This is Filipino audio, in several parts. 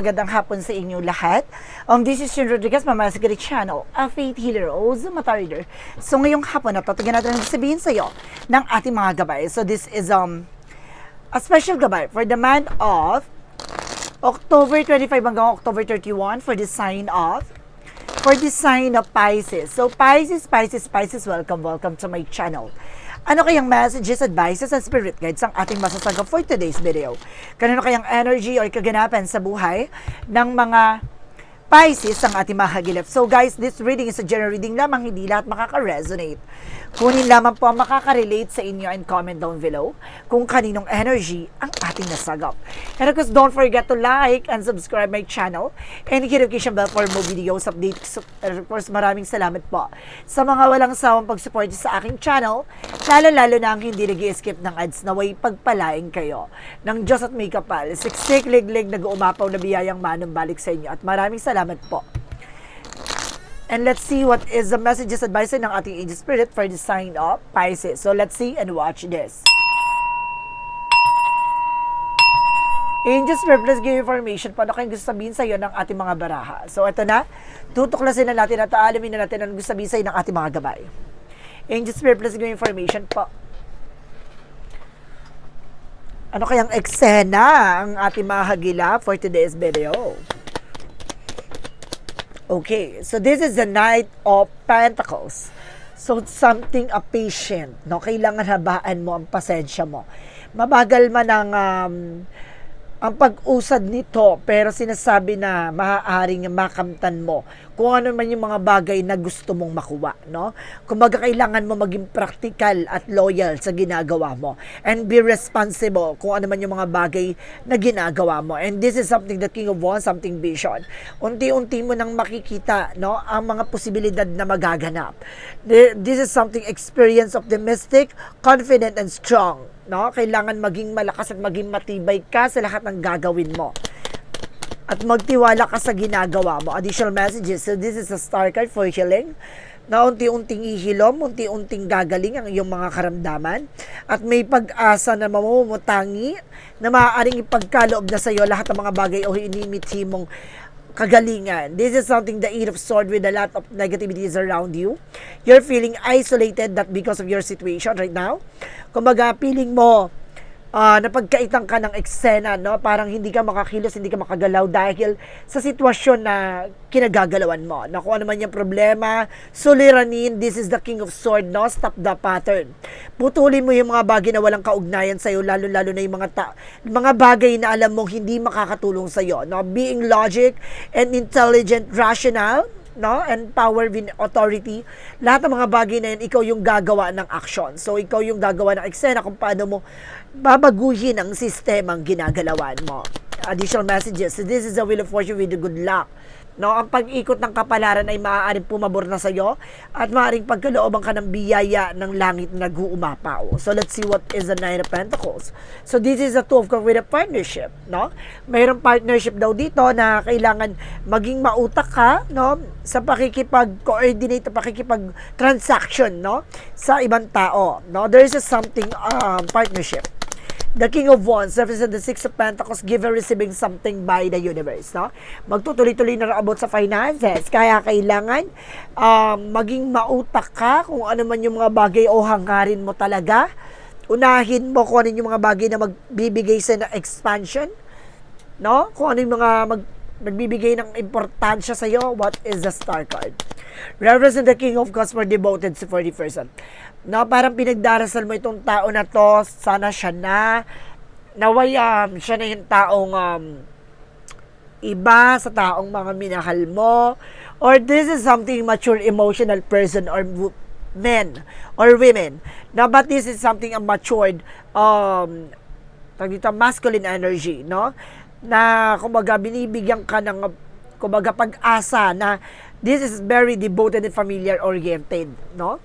magandang hapon sa inyo lahat. Um, this is Shin Rodriguez, Mama Sigrid Channel, a faith healer o Zumata reader. So ngayong hapon na to, tignan natin ang sabihin sa iyo ng ating mga gabay. So this is um a special gabay for the month of October 25 hanggang October 31 for the sign of for the sign of Pisces. So Pisces, Pisces, Pisces, welcome, welcome to my channel. Ano kayang messages, advices, and spirit guides ang ating masasaga for today's video? Kanino kayang energy or kaganapan sa buhay ng mga Pisces ang ating mahagilap. So guys, this reading is a general reading lamang, hindi lahat makaka-resonate. Kunin lamang po ang makaka-relate sa inyo and comment down below kung kaninong energy ang ating nasagap. And of course, don't forget to like and subscribe my channel and hit notification bell for more videos, updates. And of course, maraming salamat po sa mga walang sawang pag-support sa aking channel, lalo-lalo na ang hindi nag skip ng ads na way pagpalain kayo ng Diyos at may kapal. Siksik, liglig, nag-uumapaw na biyayang manong balik sa inyo. At maraming salamat po. And let's see what is the messages advice ng ating angel spirit for the sign of Pisces. So let's see and watch this. Angel Spirit, please give information paano kayong gusto sabihin sa iyo ng ating mga baraha. So ito na, tutuklasin na natin at aalamin na natin ang gusto sabihin sa iyo ng ating mga gabay. Angel Spirit, please give information po. Ano kayang eksena ang ating mga hagila for today's video? Okay, so this is the Knight of Pentacles. So something a patient, no? Kailangan habaan mo ang pasensya mo. Mabagal man ang um, ang pag-usad nito, pero sinasabi na maaaring makamtan mo kung ano man yung mga bagay na gusto mong makuha, no? Kumbaga kailangan mo maging practical at loyal sa ginagawa mo and be responsible kung ano man yung mga bagay na ginagawa mo. And this is something that King of Wands, something vision. Unti-unti mo nang makikita, no, ang mga posibilidad na magaganap. This is something experience of the mystic, confident and strong no? Kailangan maging malakas at maging matibay ka sa lahat ng gagawin mo. At magtiwala ka sa ginagawa mo. Additional messages. So this is a star card for healing na unti-unting ihilom, unti-unting gagaling ang iyong mga karamdaman at may pag-asa na mamumutangi na maaaring ipagkaloob na sa iyo lahat ng mga bagay o inimiti mong kagalingan. This is something the Eight of Sword with a lot of negativities around you. You're feeling isolated not because of your situation right now. Kumbaga, feeling mo uh, napagkaitan ka ng eksena, no? Parang hindi ka makakilos, hindi ka makagalaw dahil sa sitwasyon na kinagagalawan mo. Na kung ano man yung problema, suliranin, this is the King of Sword, no? Stop the pattern. Putulin mo yung mga bagay na walang kaugnayan sa'yo, lalo-lalo na yung mga, ta- mga bagay na alam mong hindi makakatulong sa'yo, no? Being logic and intelligent, rational, no? And power with authority. Lahat ng mga bagay na yan, ikaw yung gagawa ng action. So, ikaw yung gagawa ng eksena kung paano mo babaguhin ang sistemang ginagalawan mo. Additional messages. So, this is the wheel of fortune with good luck. No, ang pag-ikot ng kapalaran ay maaaring pumabor na sa iyo at maaaring pagkalooban ka ng biyaya ng langit na nag-uumapaw. So let's see what is the Nine of Pentacles. So this is a two of cups with a partnership, no? Mayroong partnership daw dito na kailangan maging mautak ka, no? Sa pakikipag-coordinate, pakikipag-transaction, no? Sa ibang tao, no? There is a something um, partnership the King of Wands represent the Six of Pentacles, given receiving something by the universe. No? Magtutuloy-tuloy na about sa finances. Kaya kailangan um, maging mautak ka kung ano man yung mga bagay o hangarin mo talaga. Unahin mo kung ano yung mga bagay na magbibigay sa expansion. No? Kung ano yung mga mag, nagbibigay ng importansya sa iyo, what is the star card? Represent the King of Cups for devoted to 40%. No, parang pinagdarasal mo itong tao na to, sana siya na, naway um, siya na yung taong um, iba sa taong mga minahal mo, or this is something mature emotional person or men or women. No, but this is something a matured um, dito, masculine energy, no? Na, kumbaga, binibigyan ka ng, kumbaga, pag-asa na this is very devoted and familiar oriented, no?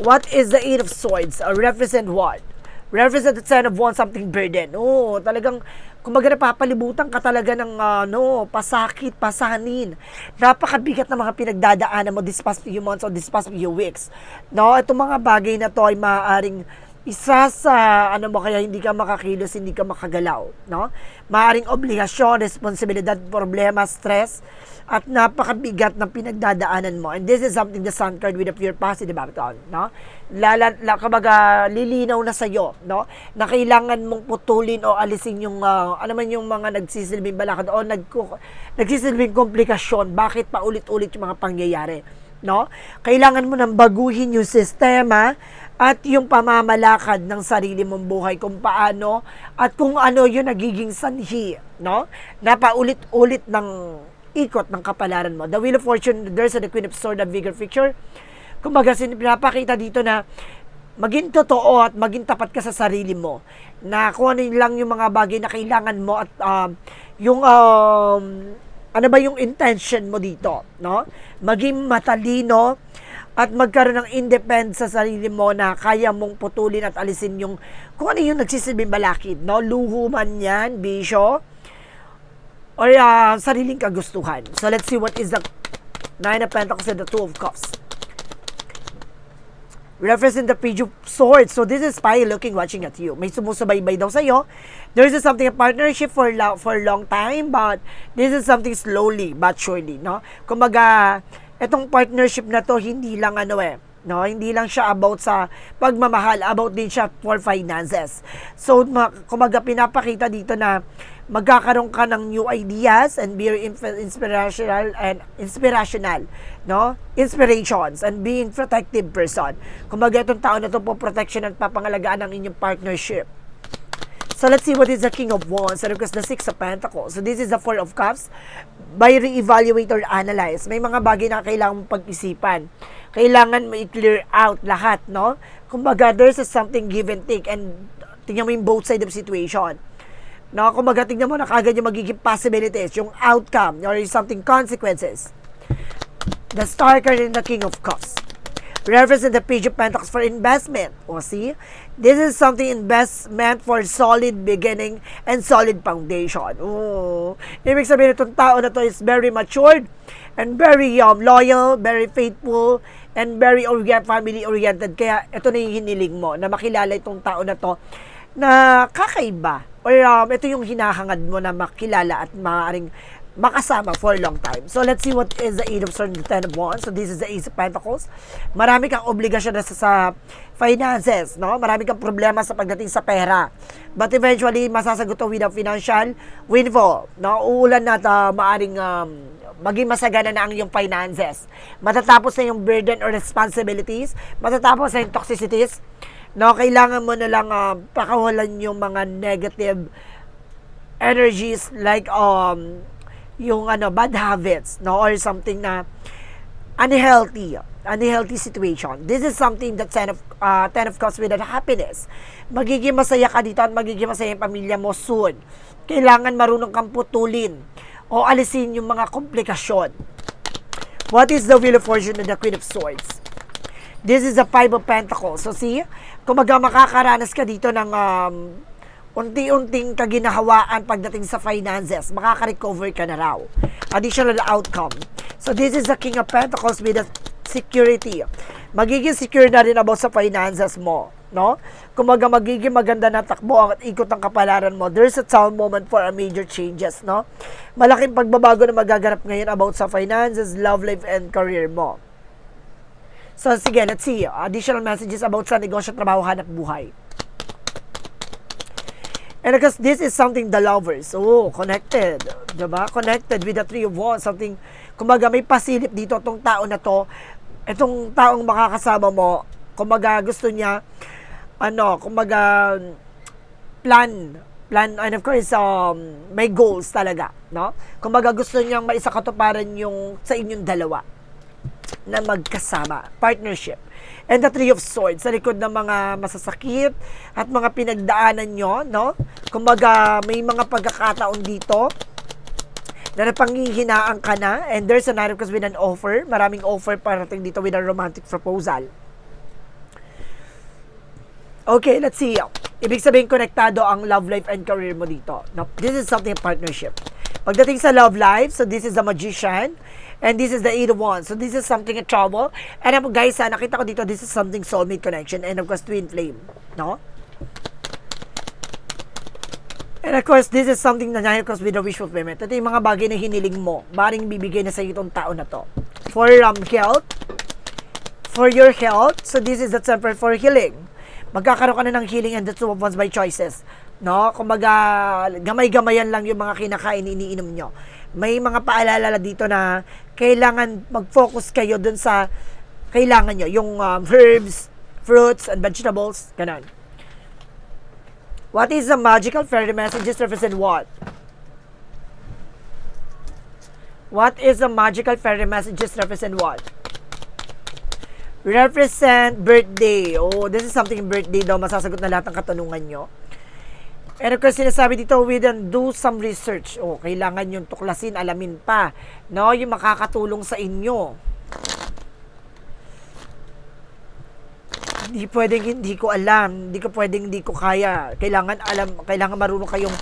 What is the Eight of Swords? Uh, represent what? Represent the Ten of Wands, something burden. Oo, talagang, kumbaga napapalibutan ka talaga ng, uh, no, pasakit, pasanin. Napakabigat ng mga pinagdadaanan mo this past few months or this past few weeks. No, itong mga bagay na to ay maaaring isa sa ano mo kaya hindi ka makakilos, hindi ka makagalaw, no? Maaring obligasyon, responsibilidad, problema, stress, at napakabigat ng pinagdadaanan mo. And this is something the sun card with a pure positive outcome, no? Lala, la, kumbaga, lilinaw na sa'yo, no? Na kailangan mong putulin o alisin yung, ah, ano man yung mga nagsisilbing balakad o nagku, nagsisilbing komplikasyon. Bakit paulit-ulit yung mga pangyayari, no? Kailangan mo nang baguhin yung sistema at yung pamamalakad ng sarili mong buhay kung paano at kung ano yung nagiging sanhi, no? Na paulit-ulit ng ikot ng kapalaran mo. The Wheel of Fortune, there's the Queen of Swords, the bigger picture. Kumbaga, pinapakita dito na maging totoo at maging tapat ka sa sarili mo na kung ano lang yung mga bagay na kailangan mo at um, yung um, ano ba yung intention mo dito, no? Maging matalino at magkaroon ng independence sa sarili mo na kaya mong putulin at alisin yung kung ano yung nagsisilbing balakid, no? Luho man yan, bisyo, or uh, sariling kagustuhan. So let's see what is the Nine of Pentacles and the Two of Cups. Referencing the Page of Swords. So this is spy looking, watching at you. May sumusubaybay daw sa'yo. There is something, a partnership for, lo- for a long time, but this is something slowly but surely, no? Kumbaga, itong partnership na to, hindi lang ano eh, no? Hindi lang siya about sa pagmamahal, about din siya for finances. So, ma- kumbaga, pinapakita dito na magkakaroon ka ng new ideas and be inspirational and inspirational, no? Inspirations and being protective person. Kumbaga, itong tao na to po protection at papangalagaan ng inyong partnership. So let's see what is the King of Wands and of course the Six of Pentacles. So this is the Four of Cups. By re-evaluate or analyze, may mga bagay na kailangan mong pag-isipan. Kailangan mo i-clear out lahat, no? Kumbaga, there's a something give and take and tingnan mo yung both side of situation. No, kumbaga, tingnan mo na kagad yung magiging possibilities, yung outcome, or something consequences. The Star card and the King of Cups in the page of pentacles for investment. O see, this is something investment for solid beginning and solid foundation. Oh, ibig sabihin itong tao na to is very matured and very um, loyal, very faithful, and very orient, family oriented. Kaya ito na yung hiniling mo, na makilala itong tao na to na kakaiba. Or um, ito yung hinahangad mo na makilala at maaaring makasama for a long time. So let's see what is the Eight of Swords and the Ten of Wands. So this is the Ace of Pentacles. Marami kang obligasyon na sa, sa finances, no? Marami kang problema sa pagdating sa pera. But eventually, masasagot to with a financial windfall, no? Uulan na uh, maaring um, maging masagana na ang iyong finances. Matatapos na yung burden or responsibilities. Matatapos na yung toxicities. No, kailangan mo na lang uh, pakawalan yung mga negative energies like um yung ano bad habits no? Or something na unhealthy unhealthy situation. This is something that ten of uh, ten of cups with happiness. Magiging masaya ka dito at magiging masaya yung pamilya mo soon. Kailangan marunong kang putulin o alisin yung mga komplikasyon. What is the wheel of fortune and the queen of swords? This is the five of pentacles. So see? Kumaga makakaranas ka dito ng um, unti-unting kaginahawaan pagdating sa finances, makaka-recover ka na raw. Additional outcome. So this is the King of Pentacles with the security. Magiging secure na rin about sa finances mo. No? Kumaga magiging maganda na takbo ang ikot ng kapalaran mo. There's a sound moment for a major changes. No? Malaking pagbabago na magaganap ngayon about sa finances, love life, and career mo. So sige, let's see. Additional messages about sa negosyo, trabaho, hanap buhay. And because this is something the lovers, oh, connected, diba? Connected with the three of wands, something, kumbaga may pasilip dito tong tao na to, itong taong makakasama mo, kumbaga gusto niya, ano, kumbaga, plan, plan, and of course, um, may goals talaga, no? Kumbaga gusto niyang maisakatuparan yung sa inyong dalawa na magkasama, partnership. And the Three of Swords, sa likod ng mga masasakit at mga pinagdaanan nyo, no? Kumbaga, may mga pagkakataon dito na napanghihinaan ka na and there's a narrative with an offer. Maraming offer parating dito with a romantic proposal. Okay, let's see. Ibig sabihin, konektado ang love life and career mo dito. No, this is something partnership. Pagdating sa love life, so this is the magician. And this is the eight of wands. So this is something a trouble. And um, guys, ah, nakita ko dito, this is something soulmate connection. And of course, twin flame. No? And of course, this is something na of course with the wish fulfillment. Ito yung mga bagay na hiniling mo. Baring bibigay na sa itong tao na to. For um, health, for your health, so this is the temper for healing. Magkakaroon ka na ng healing and two of wands by choices. No? Kumbaga, gamay-gamayan lang yung mga kinakain, iniinom nyo. May mga paalala dito na kailangan mag-focus kayo dun sa kailangan nyo. Yung um, herbs, fruits, and vegetables. Ganon. What is the magical fairy messages represent what? What is the magical fairy messages represent what? Represent birthday. Oh, this is something birthday daw. Masasagot na lahat ng katanungan nyo. And of course, sinasabi dito, we then do some research. Oh, kailangan yung tuklasin, alamin pa. No, yung makakatulong sa inyo. Hindi pwedeng hindi ko alam. Hindi ko pwedeng hindi ko kaya. Kailangan alam, kailangan marunong kayong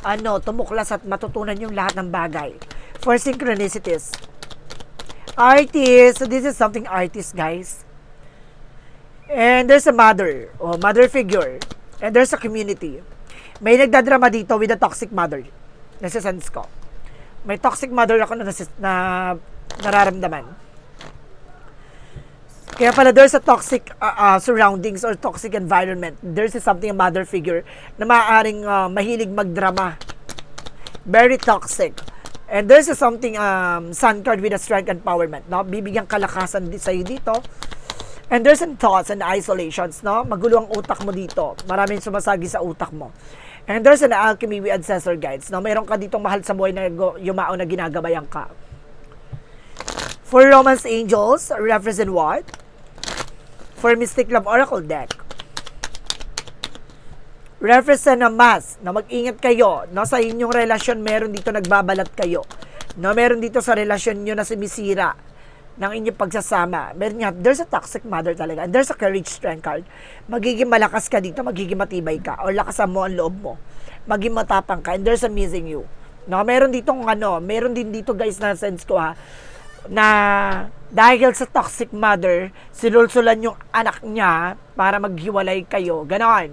ano, tumuklas at matutunan yung lahat ng bagay. For synchronicities. Artist. So this is something artist, guys. And there's a mother, o mother figure. And there's a community. May nagdadrama dito with a toxic mother. Nasa-sense ko. May toxic mother ako na, na nararamdaman. Kaya pala there's a toxic uh, uh, surroundings or toxic environment. There's something a mother figure na maaaring uh, mahilig magdrama. Very toxic. And there's a something um, sun card with a strength and empowerment. No? Bibigyan kalakasan di sa'yo dito. And there's some thoughts and isolations, no? Magulo ang utak mo dito. Maraming sumasagi sa utak mo. And there's an alchemy with ancestor guides, no? Meron ka ditong mahal sa buhay na yumao na ginagabayan ka. For romance angels, represent what? For Mystic Love Oracle deck. Represent na mas, na mag-ingat kayo, no? Sa inyong relasyon, meron dito nagbabalat kayo. No, meron dito sa relasyon nyo na sumisira ng inyong pagsasama. Meron nga, there's a toxic mother talaga. And there's a courage strength card. Magiging malakas ka dito, magiging matibay ka. O lakasan mo ang loob mo. Maging matapang ka. And there's a missing you. No, meron dito ano, meron din dito guys na sense ko ha, na dahil sa toxic mother, sinulsulan yung anak niya para maghiwalay kayo. Ganon.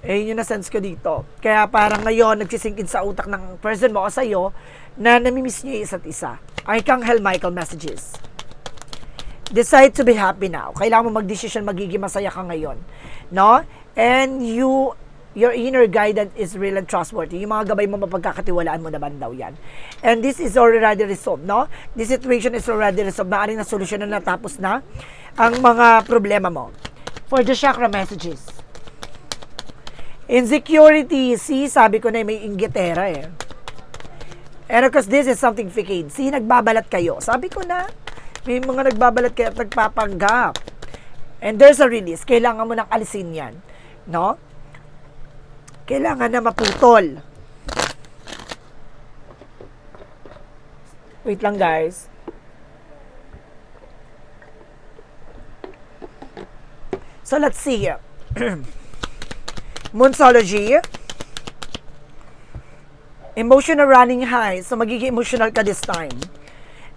Eh, yun na sense ko dito. Kaya parang ngayon, nagsisingkin sa utak ng person mo o sa'yo na namimiss niyo yung isa't isa. Archangel Michael messages. Decide to be happy now. Kailangan mo mag-decision, magiging masaya ka ngayon. No? And you, your inner guidance is real and trustworthy. Yung mga gabay mo, mapagkakatiwalaan mo naman daw yan. And this is already resolved, no? This situation is already resolved. Maaring na solusyon na natapos na ang mga problema mo. For the chakra messages. Insecurity, see, sabi ko na may inggitera eh. And of course, this is something facade. See, nagbabalat kayo. Sabi ko na, may mga nagbabalat kayo at nagpapanggap. And there's a release. Kailangan mo nang alisin yan. No? Kailangan na maputol. Wait lang guys. So let's see. Monsology. Emotional running high. So, magiging emotional ka this time.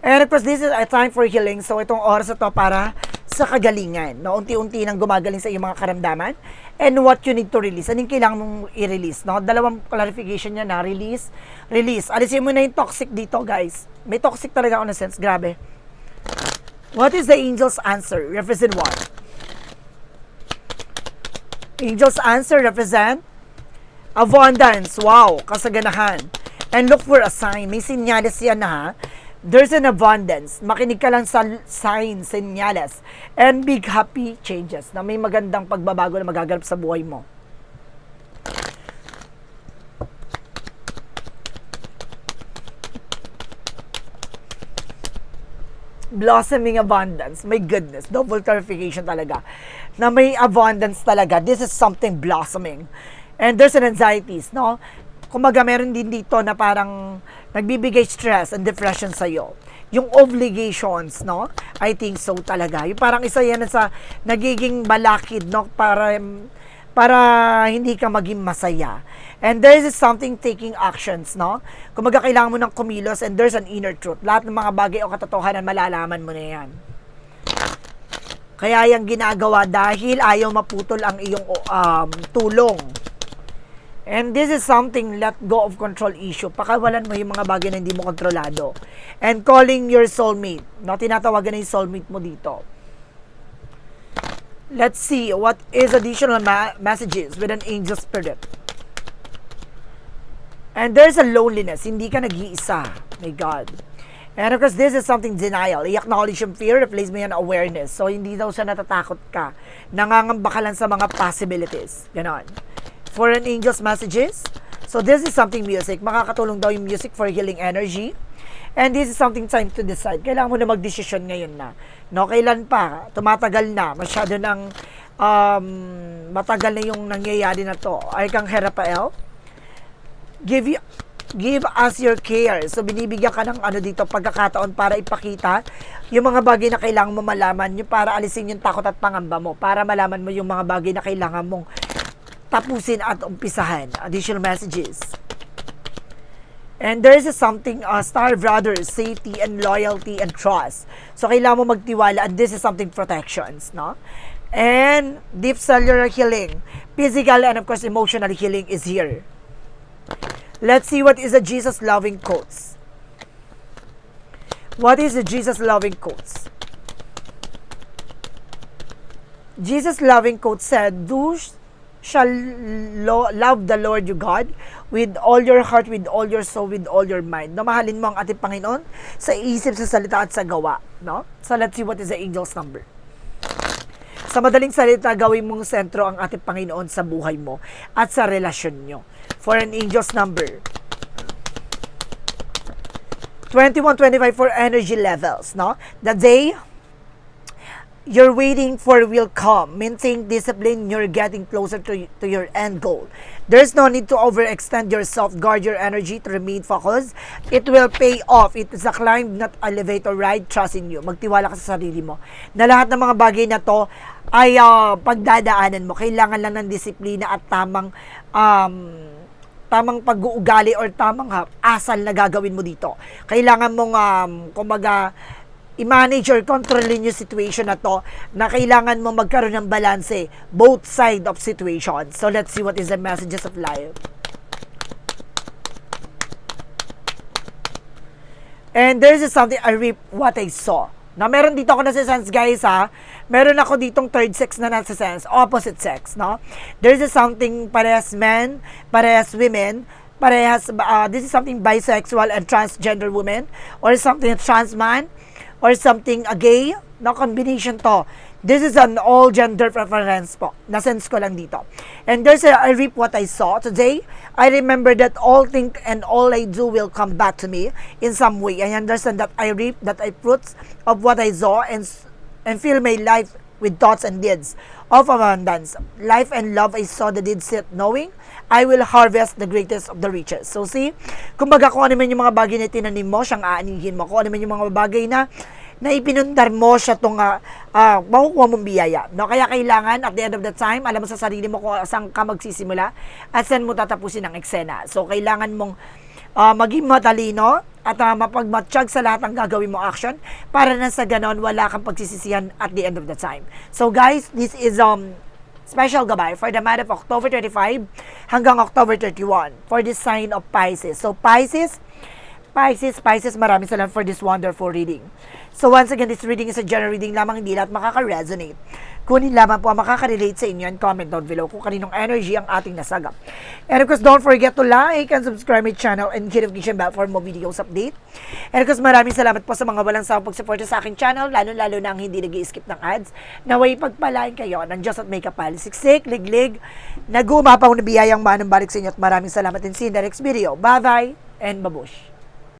And of course, this is a time for healing. So, itong oras na to para sa kagalingan. No? Unti-unti nang gumagaling sa iyong mga karamdaman. And what you need to release. Anong kailangan mong i-release? No? Dalawang clarification niya na release, release. Alisin mo na yung toxic dito, guys. May toxic talaga ako na sense. Grabe. What is the angel's answer? Represent what? Angel's answer represent abundance. Wow, kasaganahan. And look for a sign. May sinyales yan na ha. There's an abundance. Makinig ka lang sa signs, sinyales. And big happy changes na may magandang pagbabago na magaganap sa buhay mo. blossoming abundance. My goodness, double clarification talaga. Na may abundance talaga. This is something blossoming. And there's an anxieties, no? Kumaga meron din dito na parang nagbibigay stress and depression sa'yo. Yung obligations, no? I think so talaga. Yung parang isa yan sa nagiging balakid, no? Para, para hindi ka maging masaya. And there is something taking actions, no? Kung kailangan mo ng kumilos and there's an inner truth. Lahat ng mga bagay o katotohanan, malalaman mo na yan. Kaya yung ginagawa dahil ayaw maputol ang iyong um, tulong. And this is something let go of control issue. Pakawalan mo yung mga bagay na hindi mo kontrolado. And calling your soulmate. No, tinatawagan na yung soulmate mo dito. Let's see what is additional ma- messages with an angel spirit. And there's a loneliness. Hindi ka nag-iisa. My God. And of course, this is something denial. I-acknowledge yung fear, replace mo yan awareness. So, hindi daw siya natatakot ka. Nangangamba ka lang sa mga possibilities. Ganon. For an angel's messages. So, this is something music. Makakatulong daw yung music for healing energy. And this is something time to decide. Kailangan mo na mag-decision ngayon na. No, kailan pa? Tumatagal na. Masyado ng um, matagal na yung nangyayari na to. Arkang Herapael give you give us your care. So, binibigyan ka ng ano dito, pagkakataon para ipakita yung mga bagay na kailangan mo malaman nyo para alisin yung takot at pangamba mo. Para malaman mo yung mga bagay na kailangan mong tapusin at umpisahan. Additional messages. And there is something, uh, Star Brothers, safety and loyalty and trust. So, kailangan mo magtiwala and this is something protections, no? And deep cellular healing, physical and of course emotional healing is here. Let's see what is the Jesus loving quotes. What is the Jesus loving quotes? Jesus loving quote said, "Do shall lo- love the Lord your God with all your heart, with all your soul, with all your mind." No, mahalin mo ang ating Panginoon sa isip, sa salita at sa gawa, no? So let's see what is the angel's number. Sa madaling salita, gawin mong sentro ang ating Panginoon sa buhay mo at sa relasyon nyo. For an angel's number. 2125 for energy levels, no? The day you're waiting for will come. Maintain discipline, you're getting closer to, to your end goal. There's no need to overextend yourself. Guard your energy to remain focused. It will pay off. It is a climb, not elevator ride. Trust in you. Magtiwala ka sa sarili mo. Na lahat ng mga bagay na to ay ah, pagdadaanan mo. Kailangan lang ng disiplina at tamang um, tamang pag-uugali or tamang ha, asal na gagawin mo dito. Kailangan mong, um, kumbaga, i-manage or controlin yung situation na to na kailangan mo magkaroon ng balanse both side of situation. So, let's see what is the messages of life. And there's something, I reap what I saw. Na meron dito ako nasa-sense, guys, ha? Meron ako ditong third sex na nasa-sense, opposite sex, no? There's a something parehas men, parehas women, parehas, uh, this is something bisexual and transgender women, or something trans man, or something a gay, no? Combination to. This is an all gender preference po. Na-sense ko lang dito. And there's a, I reap what I saw today. I remember that all think and all I do will come back to me in some way. I understand that I reap, that I fruits of what I saw and and fill my life with thoughts and deeds of abundance. Life and love I saw the deeds set knowing I will harvest the greatest of the riches. So see, kumbaga kung ano man yung mga bagay na tinanim mo, siyang aanihin mo. Kung ano man yung mga bagay na na ipinundar mo siya itong uh, uh, makukuha mong biyaya. No? Kaya kailangan, at the end of the time, alam mo sa sarili mo kung saan ka magsisimula at saan mo tatapusin ang eksena. So, kailangan mong uh, maging matalino at uh, mapagmatsyag sa lahat ng gagawin mo action para na sa ganon wala kang pagsisisihan at the end of the time. So guys, this is um special gabay for the month of October 25 hanggang October 31 for this sign of Pisces. So Pisces, Pisces, Pisces, maraming salamat for this wonderful reading. So once again, this reading is a general reading lamang, hindi lahat makaka-resonate. Kunin lamang po ang makaka-relate sa inyo and comment down below kung kaninong energy ang ating nasagap. And of course, don't forget to like and subscribe my channel and hit notification bell for more videos update. And of course, maraming salamat po sa mga walang sawang pagsuporta sa aking channel, lalo-lalo na ang hindi nag skip ng ads. Naway pagpalain kayo ng Diyos at may kapal. Siksik, liglig, nagumapaw na biyayang manang balik sa inyo at maraming salamat and see next video. Bye-bye and babush!